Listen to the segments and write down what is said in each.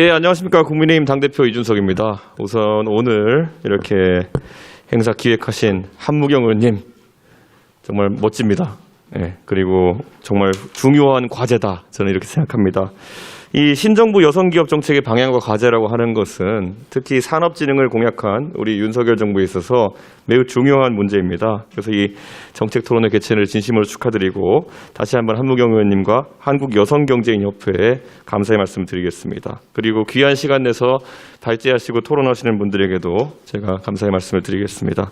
예, 안녕하십니까. 국민의힘 당대표 이준석입니다. 우선 오늘 이렇게 행사 기획하신 한무경 의원님, 정말 멋집니다. 예, 그리고 정말 중요한 과제다. 저는 이렇게 생각합니다. 이 신정부 여성기업 정책의 방향과 과제라고 하는 것은 특히 산업진흥을 공약한 우리 윤석열 정부에 있어서 매우 중요한 문제입니다. 그래서 이 정책 토론회 개최를 진심으로 축하드리고 다시 한번 한무경 의원님과 한국 여성경제인협회에 감사의 말씀 드리겠습니다. 그리고 귀한 시간 내서 발제하시고 토론하시는 분들에게도 제가 감사의 말씀을 드리겠습니다.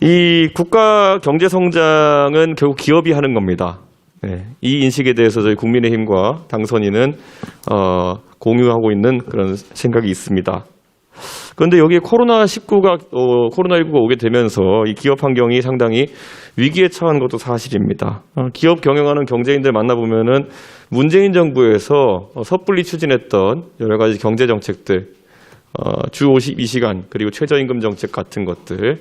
이 국가 경제 성장은 결국 기업이 하는 겁니다. 네, 이 인식에 대해서 저희 국민의힘과 당선인은 어, 공유하고 있는 그런 생각이 있습니다. 그런데 여기에 코로나19가 어, 코로나19가 오게 되면서 이 기업 환경이 상당히 위기에 처한 것도 사실입니다. 어, 기업 경영하는 경제인들 만나보면은 문재인 정부에서 어, 섣불리 추진했던 여러 가지 경제 정책들, 어, 주 52시간 그리고 최저임금 정책 같은 것들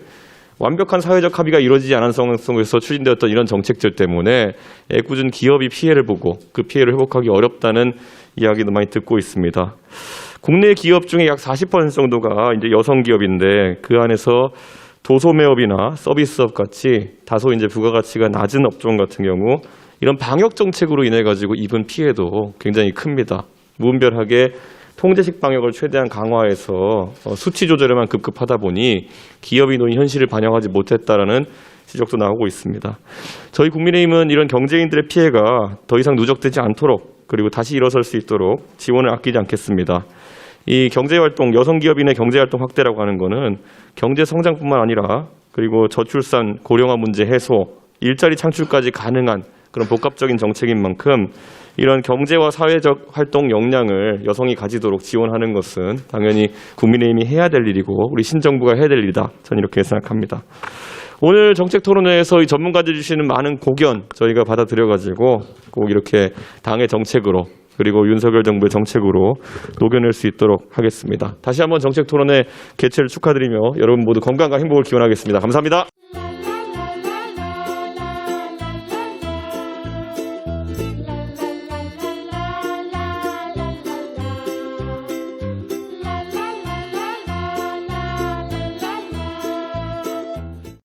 완벽한 사회적 합의가 이루어지지 않은 상황 속에서 추진되었던 이런 정책들 때문에 애꿎은 기업이 피해를 보고 그 피해를 회복하기 어렵다는 이야기도 많이 듣고 있습니다. 국내 기업 중에 약 40% 정도가 이제 여성 기업인데 그 안에서 도소매업이나 서비스업 같이 다소 이제 부가가치가 낮은 업종 같은 경우 이런 방역 정책으로 인해 가지고 입은 피해도 굉장히 큽니다. 무분별하게 통제식 방역을 최대한 강화해서 어, 수치 조절에만 급급하다 보니 기업이 놓인 현실을 반영하지 못했다라는 지적도 나오고 있습니다. 저희 국민의힘은 이런 경제인들의 피해가 더 이상 누적되지 않도록 그리고 다시 일어설 수 있도록 지원을 아끼지 않겠습니다. 이 경제활동, 여성기업인의 경제활동 확대라고 하는 거는 경제 성장뿐만 아니라 그리고 저출산, 고령화 문제 해소, 일자리 창출까지 가능한 그런 복합적인 정책인 만큼 이런 경제와 사회적 활동 역량을 여성이 가지도록 지원하는 것은 당연히 국민의힘이 해야 될 일이고 우리 신정부가 해야 될 일이다. 저는 이렇게 생각합니다. 오늘 정책 토론회에서 이 전문가들이 주시는 많은 고견 저희가 받아들여가지고 꼭 이렇게 당의 정책으로 그리고 윤석열 정부의 정책으로 녹여낼 수 있도록 하겠습니다. 다시 한번 정책 토론회 개최를 축하드리며 여러분 모두 건강과 행복을 기원하겠습니다. 감사합니다.